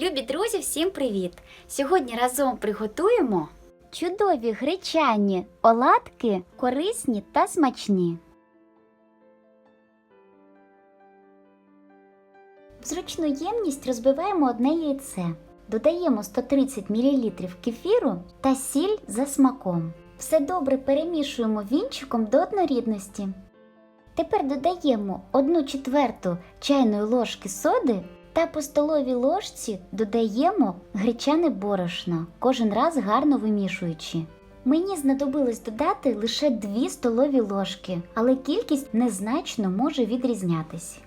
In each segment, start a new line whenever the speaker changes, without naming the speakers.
Любі друзі, всім привіт! Сьогодні разом приготуємо чудові гречані оладки, корисні та смачні. В зручну ємність розбиваємо одне яйце. Додаємо 130 мл кефіру та сіль за смаком. Все добре перемішуємо вінчиком до однорідності. Тепер додаємо 1 четверту чайної ложки соди та по столовій ложці додаємо гречане борошно, кожен раз гарно вимішуючи. Мені знадобилось додати лише 2 столові ложки, але кількість незначно може відрізнятись.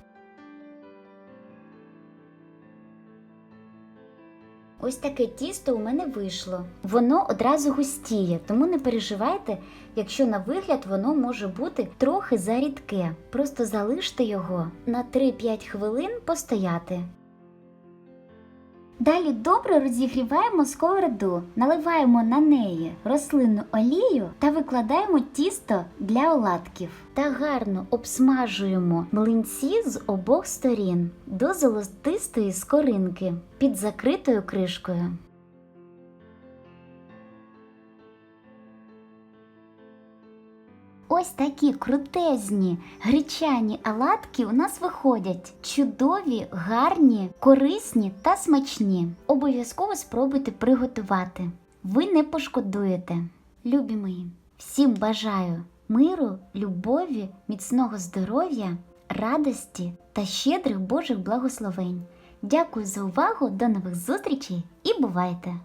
Ось таке тісто у мене вийшло. Воно одразу густіє, тому не переживайте, якщо на вигляд воно може бути трохи зарідке. Просто залиште його на 3-5 хвилин постояти. Далі добре розігріваємо сковороду, наливаємо на неї рослинну олію та викладаємо тісто для оладків та гарно обсмажуємо млинці з обох сторін до золотистої скоринки під закритою кришкою. Ось такі крутезні гречані оладки у нас виходять. Чудові, гарні, корисні та смачні. Обов'язково спробуйте приготувати. Ви не пошкодуєте. Любі мої, всім бажаю миру, любові, міцного здоров'я, радості та щедрих Божих благословень. Дякую за увагу, до нових зустрічей і бувайте!